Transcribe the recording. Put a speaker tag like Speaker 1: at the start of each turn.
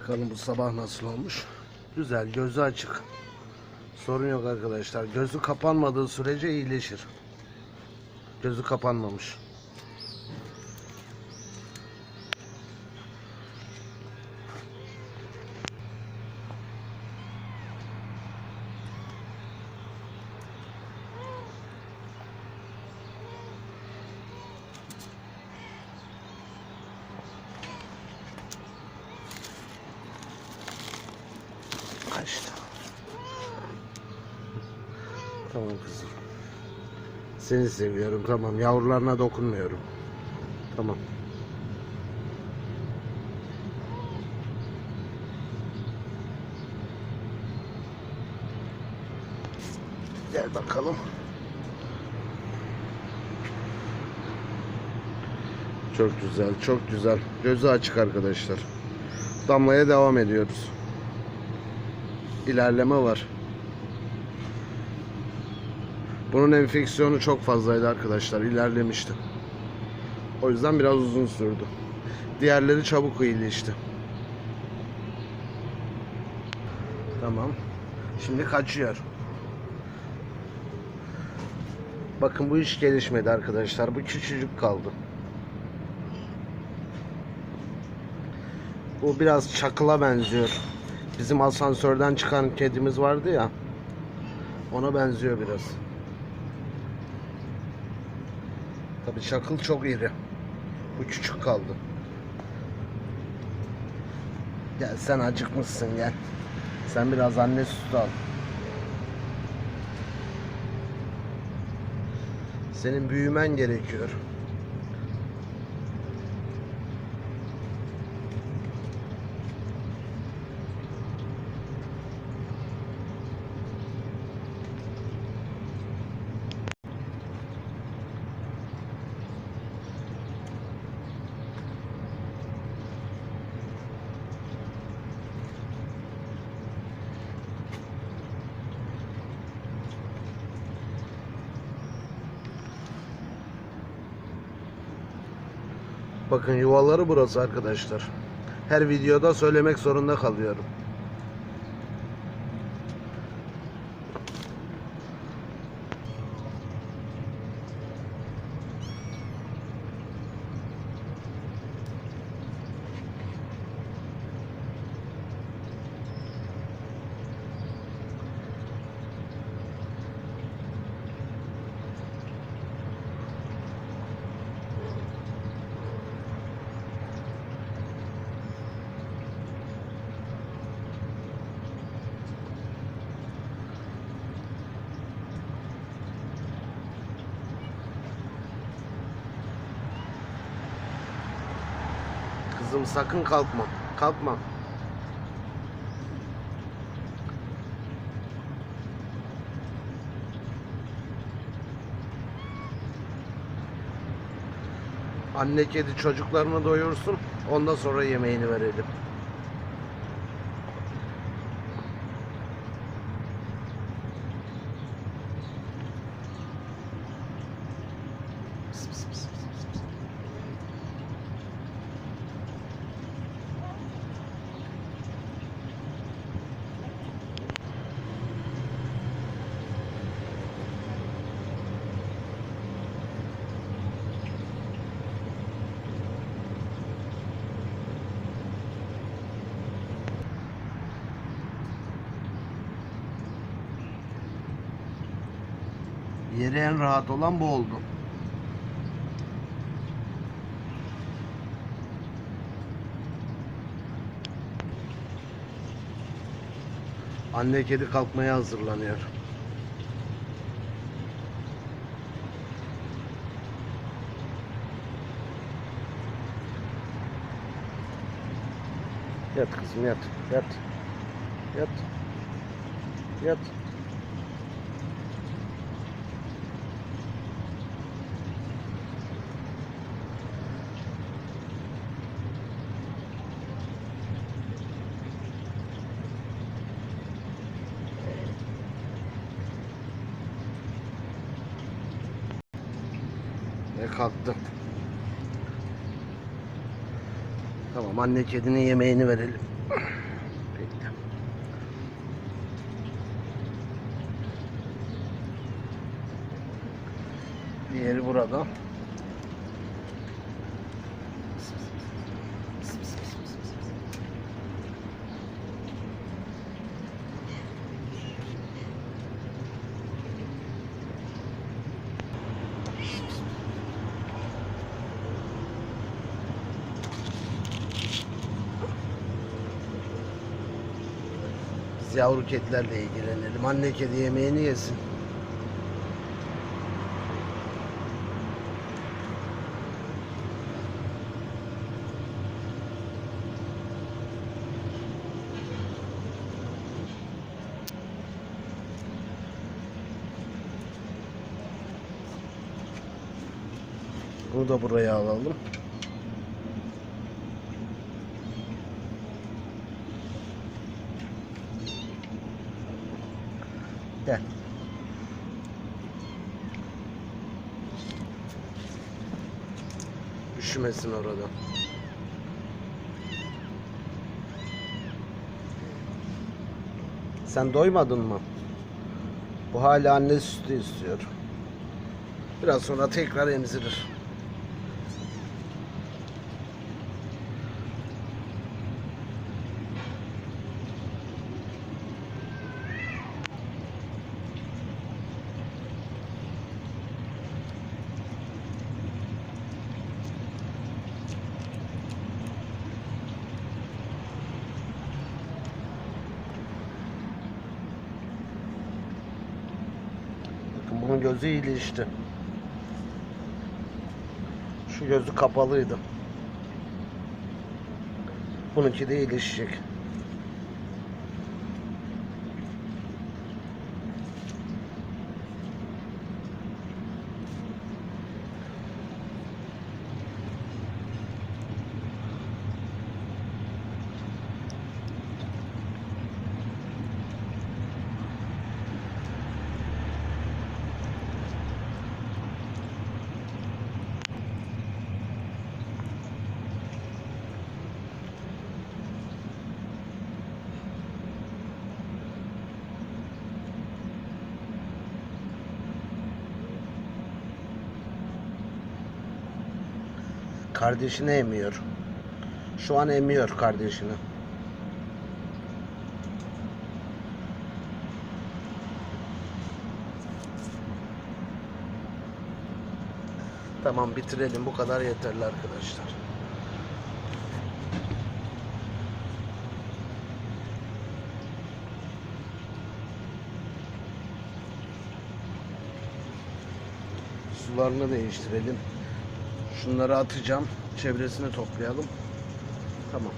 Speaker 1: Bakalım bu sabah nasıl olmuş. Güzel, gözü açık. Sorun yok arkadaşlar. Gözü kapanmadığı sürece iyileşir. Gözü kapanmamış. Tamam kızım. Seni seviyorum tamam. Yavrularına dokunmuyorum. Tamam. Gel bakalım. Çok güzel, çok güzel. Gözü açık arkadaşlar. Damlaya devam ediyoruz. İlerleme var. Bunun enfeksiyonu çok fazlaydı arkadaşlar. ilerlemişti. O yüzden biraz uzun sürdü. Diğerleri çabuk iyileşti. Tamam. Şimdi kaçıyor. Bakın bu iş gelişmedi arkadaşlar. Bu küçücük kaldı. Bu biraz çakıla benziyor. Bizim asansörden çıkan kedimiz vardı ya. Ona benziyor biraz. Tabii çakıl çok iri. Bu küçük kaldı. Gel sen acıkmışsın gel. Sen biraz anne sütü al. Senin büyümen gerekiyor. Bakın yuvaları burası arkadaşlar. Her videoda söylemek zorunda kalıyorum. Kızım sakın kalkma. Kalkma. Anne kedi çocuklarını doyursun. Ondan sonra yemeğini verelim. Yeri en rahat olan bu oldu. Anne kedi kalkmaya hazırlanıyor. Yat kızım yat. Yat. Yat. Yat. Ve kalktı. Tamam anne kedinin yemeğini verelim. Peki. Diğeri burada. Yavru kedilerle ilgilenelim. Anne kedi yemeğini yesin. Bunu da buraya alalım. Gel. Üşümesin orada. Sen doymadın mı? Bu hala anne sütü istiyor. Biraz sonra tekrar emzirir. Bakın gözü iyileşti. Şu gözü kapalıydı. Bununki de iyileşecek. Kardeşini emiyor. Şu an emiyor kardeşini. Tamam bitirelim. Bu kadar yeterli arkadaşlar. Sularını değiştirelim. Şunları atacağım. Çevresini toplayalım. Tamam.